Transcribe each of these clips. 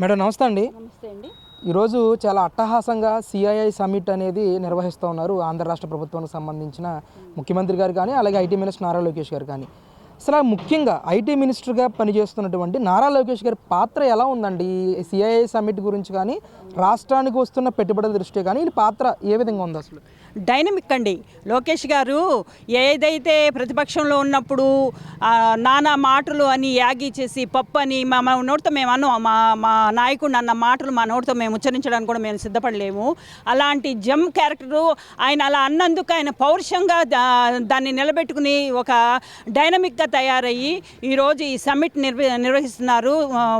Madam నమస్తే అండి. నమస్తే అండి. ఈరోజు చాలా అట్టహాసంగా సిఐఐ సమిట్ అనేది నిర్వహిస్తూ ఉన్నారు ఆంధ్ర రాష్ట్ర ప్రభుత్వానికి సంబంధించిన ముఖ్యమంత్రి గారు కానీ అలాగే ఐటీ మినిస్టర్ నారా లోకేష్ గారు కానీ. అసలు ముఖ్యంగా ఐటీ మినిస్టర్గా పనిచేస్తున్నటువంటి నారా లోకేష్ గారి పాత్ర ఎలా ఉందండి? ఈ సిఐఐ సమిట్ గురించి కానీ రాష్ట్రానికి వస్తున్న పెట్టుబడుల దృష్ట్యా కానీ ఈ పాత్ర ఏ విధంగా ఉంది అసలు? డైనమిక్ అండి లోకేష్ గారు ఏదైతే ప్రతిపక్షంలో ఉన్నప్పుడు నానా మాటలు అని యాగి చేసి పప్పు అని మా మా నోటితో మేము అన్నాం మా మా నాయకుడు అన్న మాటలు మా నోటితో మేము ఉచ్చరించడానికి కూడా మేము సిద్ధపడలేము. అలాంటి జమ్ క్యారెక్టరు ఆయన అలా అన్నందుకు ఆయన పౌరుషంగా దాన్ని నిలబెట్టుకుని ఒక డైనమిక్గా తయారయ్యి ఈరోజు ఈ సమ్మిట్ నిర్వ నిర్వహిస్తున్నారు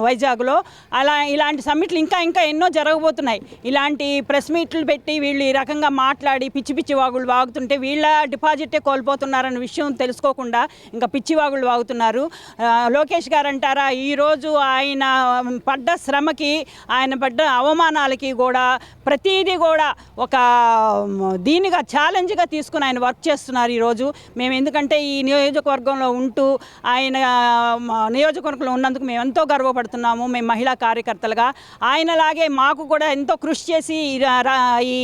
వైజాగ్లో. అలా ఇలాంటి సమ్మిట్లు ఇంకా ఇంకా ఎన్నో జరగబోతున్నాయి. ఇలాంటి ప్రెస్ మీట్లు పెట్టి వీళ్ళు ఈ రకంగా మాట్లాడి పిచ్చి పిచ్చి వాగులు వాగుతుంటే వీళ్ళ డిపాజిటే కోల్పోతున్నారన్న విషయం తెలుసుకోకుండా ఇంకా పిచ్చి వాగులు వాగుతున్నారు. లోకేష్ గారు అంటారా ఈరోజు ఆయన పడ్డ శ్రమకి ఆయన పడ్డ అవమానాలకి కూడా ప్రతిదీ కూడా ఒక దీనిగా ఛాలెంజ్గా తీసుకుని ఆయన వర్క్ చేస్తున్నారు ఈరోజు మేము ఎందుకంటే ఈ నియోజకవర్గంలో ఉంటూ ఆయన నియోజకవర్గంలో ఉన్నందుకు మేము ఎంతో గర్వపడుతున్నాము. మేము మహిళా కార్యకర్తలుగా. ఆయనలాగే మాకు కూడా ఎంతో కృషి చేసి ఈ ఈ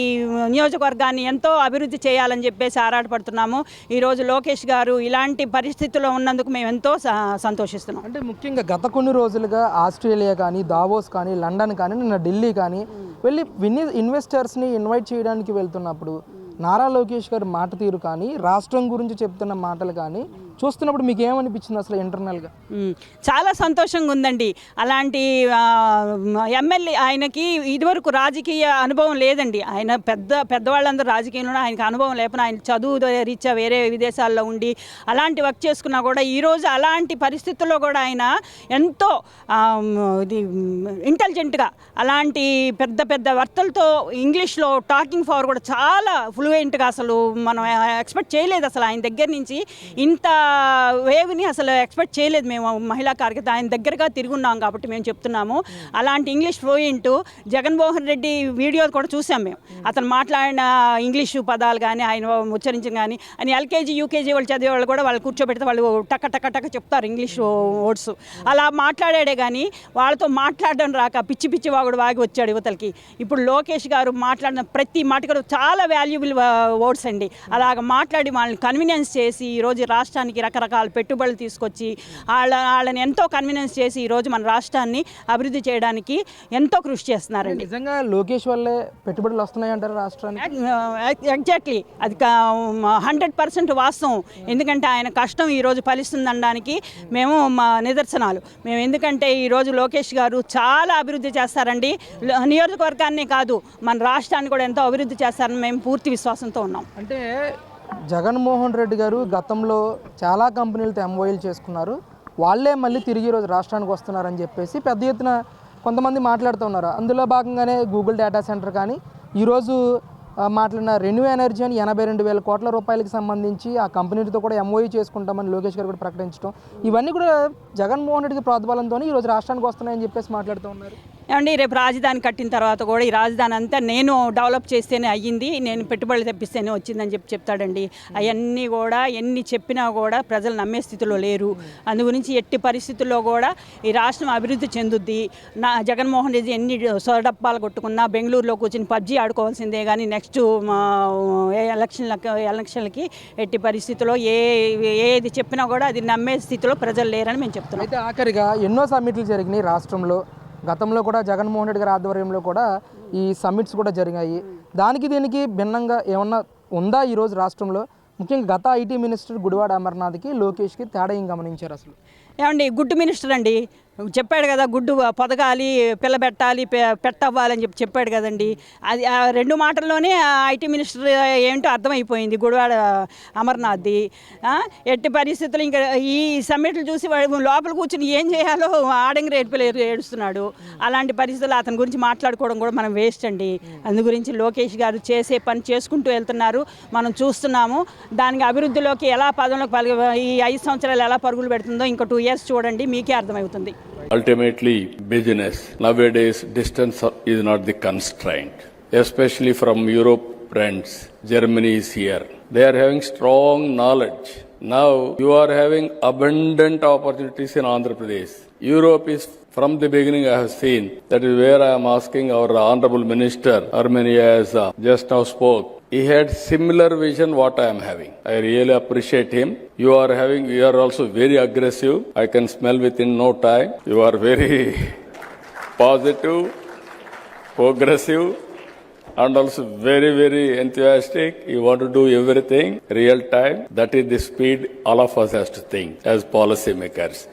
నియోజకవర్గాన్ని ఎంతో ఎంతో అభివృద్ధి చేయాలని చెప్పేసి ఆరాటపడుతున్నాము. ఈరోజు లోకేష్ గారు ఇలాంటి పరిస్థితుల్లో ఉన్నందుకు మేము ఎంతో స- సంతోషిస్తున్నాం. అంటే ముఖ్యంగా గత కొన్ని రోజులుగా ఆస్ట్రేలియా కానీ దావోస్ కానీ లండన్ కానీ నిన్న ఢిల్లీ కానీ వెళ్ళి విని ఇన్వెస్టర్స్ని ఇన్వైట్ చేయడానికి వెళ్తున్నప్పుడు నారా లోకేష్ గారి మాట తీరు కానీ రాష్ట్రం గురించి చెప్తున్న మాటలు కానీ చూస్తున్నప్పుడు మీకు ఏమనిపించింది అసలు ఇంటర్నల్గా? చాలా సంతోషంగా ఉందండి. అలాంటి ఎమ్మెల్యే ఆయనకి ఇదివరకు రాజకీయ అనుభవం లేదండి. ఆయన పెద్ద పెద్దవాళ్ళందరూ రాజకీయంలో ఆయనకి అనుభవం లేకపోయినా ఆయన చదువు రీత్యా వేరే విదేశాల్లో ఉండి అలాంటి వర్క్ చేసుకున్నా కూడా ఈరోజు అలాంటి పరిస్థితుల్లో కూడా ఆయన ఎంతో ఇది ఇంటెలిజెంట్గా అలాంటి పెద్ద పెద్ద వర్తలతో ఇంగ్లీష్లో టాకింగ్ పవర్ కూడా చాలా ఫ్లూయెంట్గా అసలు మనం ఎక్స్పెక్ట్ చేయలేదు అసలు ఆయన దగ్గర నుంచి. ఇంత వేవ్ని అసలు ఎక్స్పెక్ట్ చేయలేదు మేము. మహిళా కార్యకర్త ఆయన దగ్గరగా తిరుగున్నాం కాబట్టి మేము చెప్తున్నాము. అలాంటి English fluent Jaganmohan Reddy video కూడా చూసాం మేము. అతను మాట్లాడిన ఇంగ్లీషు పదాలు కానీ ఆయన ఉచ్చరించిన కానీ అని ఎల్కేజీ యూకేజీ వాళ్ళు చదివే వాళ్ళు కూడా వాళ్ళు కూర్చోబెడితే వాళ్ళు టక్క టక్క టక్క చెప్తారు ఇంగ్లీష్ వర్డ్స్. అలా మాట్లాడాడే కానీ వాళ్ళతో మాట్లాడడం రాక పిచ్చి పిచ్చి వాగుడు వాగి వచ్చాడు యువతలకి. ఇప్పుడు లోకేష్ గారు మాట్లాడిన ప్రతి మాట కూడా చాలా వాల్యుబుల్ వర్డ్స్ అండి. అలాగ మాట్లాడి వాళ్ళని కన్వీనియన్స్ చేసి ఈరోజు రాష్ట్రానికి రకరకాల పెట్టుబడులు తీసుకొచ్చి వాళ్ళ వాళ్ళని ఎంతో కన్వీనియన్స్ చేసి ఈరోజు మన రాష్ట్రాన్ని అభివృద్ధి చేయడానికి ఎంతో కృషి చేస్తున్నారండి. నిజంగా లోకేష్ వల్లే పెట్టుబడులు వస్తున్నాయంటారు రాష్ట్రానికి? ఎగ్జాక్ట్లీ అది హండ్రెడ్ పర్సెంట్ వాస్తవం. ఎందుకంటే ఆయన కష్టం ఈరోజు ఫలిస్తుందనడానికి మేము మా నిదర్శనాలు. మేము ఎందుకంటే ఈరోజు లోకేష్ గారు చాలా అభివృద్ధి చేస్తారండి. నియోజకవర్గాన్ని కాదు మన రాష్ట్రాన్ని కూడా ఎంతో అభివృద్ధి చేస్తారని మేము పూర్తి విశ్వాసంతో ఉన్నాం. అంటే జగన్మోహన్ రెడ్డి గారు గతంలో చాలా కంపెనీలతో ఎంఓఈలు చేసుకున్నారు. వాళ్ళే మళ్ళీ తిరిగి ఈరోజు రాష్ట్రానికి వస్తున్నారని చెప్పేసి పెద్ద ఎత్తున కొంతమంది మాట్లాడుతున్నారు అందులో భాగంగానే గూగుల్ డేటా సెంటర్ కానీ ఈరోజు మాట్లాడిన రెన్యూ ఎనర్జీ అని ఎనభై రెండు వేల కోట్ల రూపాయలకి సంబంధించి ఆ కంపెనీతో కూడా ఎంఓయూ చేసుకుంటామని లోకేష్ గారు కూడా ప్రకటించడం. ఇవన్నీ కూడా జగన్మోహన్ రెడ్డికి ప్రోద్బలంతో ఈరోజు రాష్ట్రానికి వస్తున్నాయని చెప్పేసి మాట్లాడుతూ ఉన్నారు. ఏమండి రేపు రాజధాని కట్టిన తర్వాత కూడా ఈ రాజధాని అంతా నేను డెవలప్ చేస్తేనే అయ్యింది నేను పెట్టుబడులు తెప్పిస్తేనే వచ్చిందని చెప్పి చెప్తాడండి. అవన్నీ కూడా ఎన్ని చెప్పినా కూడా ప్రజలు నమ్మే స్థితిలో లేరు. అందు గురించి ఎట్టి పరిస్థితుల్లో కూడా ఈ రాష్ట్రం అభివృద్ధి చెందుద్ది. నా జగన్మోహన్ రెడ్డి ఎన్ని సొరడప్పాలు కొట్టుకున్నా బెంగళూరులో కూర్చుని పబ్జీ ఆడుకోవాల్సిందే కానీ నెక్స్ట్ ఎలక్షన్లకు ఎలక్షన్లకి ఎట్టి పరిస్థితుల్లో ఏ ఏది చెప్పినా కూడా అది నమ్మే స్థితిలో ప్రజలు లేరని మేము చెప్తున్నాం. అయితే ఆఖరిగా ఎన్నో సమ్మిట్లు జరిగినాయి రాష్ట్రంలో. గతంలో కూడా జగన్మోహన్ రెడ్డి గారి ఆధ్వర్యంలో కూడా ఈ సమ్మిట్స్ కూడా జరిగాయి. దానికి దీనికి భిన్నంగా ఏమన్నా ఉందా ఈరోజు రాష్ట్రంలో? ముఖ్యంగా గత ఐటీ మినిస్టర్ గుడివాడ అమర్నాథ్కి లోకేష్కి తేడా ఏం గమనించారు అసలు? ఏమండి గుడ్ మినిస్టర్ అండి చెప్పాడు కదా గుడ్డు పొదగాలి పిల్ల పెట్టాలి పె- పెట్టవ్వాలని చెప్పి చెప్పాడు కదండి. అది ఆ రెండు మాటల్లోనే ఐటీ మినిస్టర్ ఏంటో అర్థమైపోయింది గుడివాడ అమర్నాథ్ది. ఎట్టి పరిస్థితులు ఇంకా ఈ సమ్మిట్లు చూసి వాడు లోపల కూర్చుని ఏం చేయాలో ఆడంగి రేటు ఏడుస్తున్నాడు. అలాంటి పరిస్థితులు అతని గురించి మాట్లాడుకోవడం కూడా మనం వేస్ట్ అండి. అందు గురించి లోకేష్ గారు చేసే పని చేసుకుంటూ వెళ్తున్నారు. మనం చూస్తున్నాము. దానికి అభివృద్ధిలోకి ఎలా పదంలోకి ఈ ఐదు సంవత్సరాలు ఎలా పరుగులు పెడుతుందో ఇంకో టూ ఇయర్స్ చూడండి మీకే అర్థమవుతుంది. Ultimately, business. Nowadays, distance is not the constraint, especially from Europe friends. Germany is here. They are having strong knowledge. Now, you are having abundant opportunities in Andhra Pradesh. Europe is from the beginning I have seen. That is where I am asking our honorable minister, Armenia has uh, just now spoke. He had similar vision what I am having. I really appreciate him. You are having, you are also very aggressive. I can smell within no time. You are very positive, progressive, and also very, very enthusiastic. You want to do everything real time. That is the speed all of us has to think as policy makers.